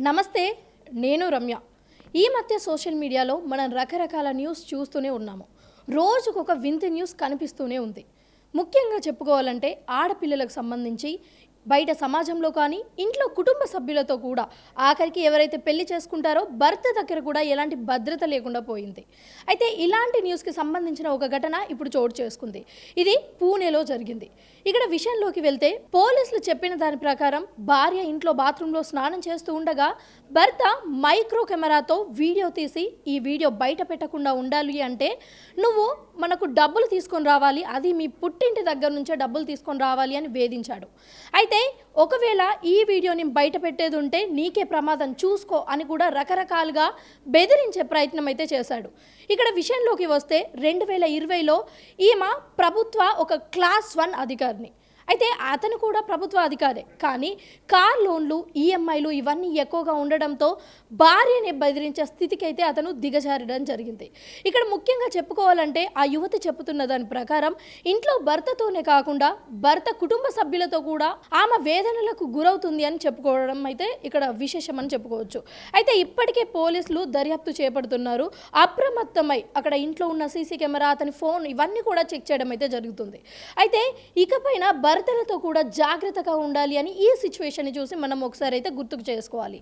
నమస్తే నేను రమ్య. ఈ మధ్య సోషల్ మీడియాలో మనం రకరకాల న్యూస్ చూస్తూనే ఉన్నాము. రోజుకొక వింత న్యూస్ కనిపిస్తూనే ఉంది. ముఖ్యంగా చెప్పుకోవాలంటే ఆడపిల్లలకు సంబంధించి బయట సమాజంలో కానీ ఇంట్లో కుటుంబ సభ్యులతో కూడా ఆఖరికి ఎవరైతే పెళ్ళి చేసుకుంటారో భర్త దగ్గర కూడా ఎలాంటి భద్రత లేకుండా పోయింది. అయితే ఇలాంటి న్యూస్కి సంబంధించిన ఒక ఘటన ఇప్పుడు చోటు చేసుకుంది. ఇది పూణేలో జరిగింది. ఇక్కడ విషయంలోకి వెళ్తే పోలీసులు చెప్పిన దాని ప్రకారం భార్య ఇంట్లో బాత్రూంలో స్నానం చేస్తూ ఉండగా భర్త మైక్రో కెమెరాతో వీడియో తీసి ఈ వీడియో బయట పెట్టకుండా ఉండాలి అంటే నువ్వు మనకు డబ్బులు తీసుకొని రావాలి అది మీ పుట్టింటి దగ్గర నుంచే డబ్బులు తీసుకొని రావాలి అని వేధించాడు. అయితే ఒకవేళ ఈ వీడియోని బయట పెట్టేది ఉంటే నీకే ప్రమాదం చూసుకో అని కూడా రకరకాలుగా బెదిరించే ప్రయత్నం అయితే చేశాడు. ఇక్కడ విషయంలోకి వస్తే రెండు వేల ఇరవైలో ఈమె ప్రభుత్వ ఒక క్లాస్ వన్ అధికారిని. అయితే అతను కూడా ప్రభుత్వ అధికారే. కానీ కార్ లోన్లు ఈఎంఐలు ఇవన్నీ ఎక్కువగా ఉండడంతో భార్యని బెదిరించే స్థితికి అయితే అతను దిగజారడం జరిగింది. ఇక్కడ ముఖ్యంగా చెప్పుకోవాలంటే ఆ యువతి చెప్పుతున్న దాని ప్రకారం ఇంట్లో భర్తతోనే కాకుండా భర్త కుటుంబ సభ్యులతో కూడా ఆమె వేదనలకు గురవుతుంది అని చెప్పుకోవడం అయితే ఇక్కడ విశేషం అని చెప్పుకోవచ్చు. అయితే ఇప్పటికే పోలీసులు దర్యాప్తు చేపడుతున్నారు. అప్రమత్తమై అక్కడ ఇంట్లో ఉన్న సీసీ కెమెరా అతని ఫోన్ ఇవన్నీ కూడా చెక్ చేయడం అయితే జరుగుతుంది. అయితే ఇకపైన భర్త భర్తలతో కూడా జాగ్రత్తగా ఉండాలి అని ఈ సిచ్యువేషన్ని చూసి మనం ఒకసారి అయితే గుర్తుకు చేసుకోవాలి.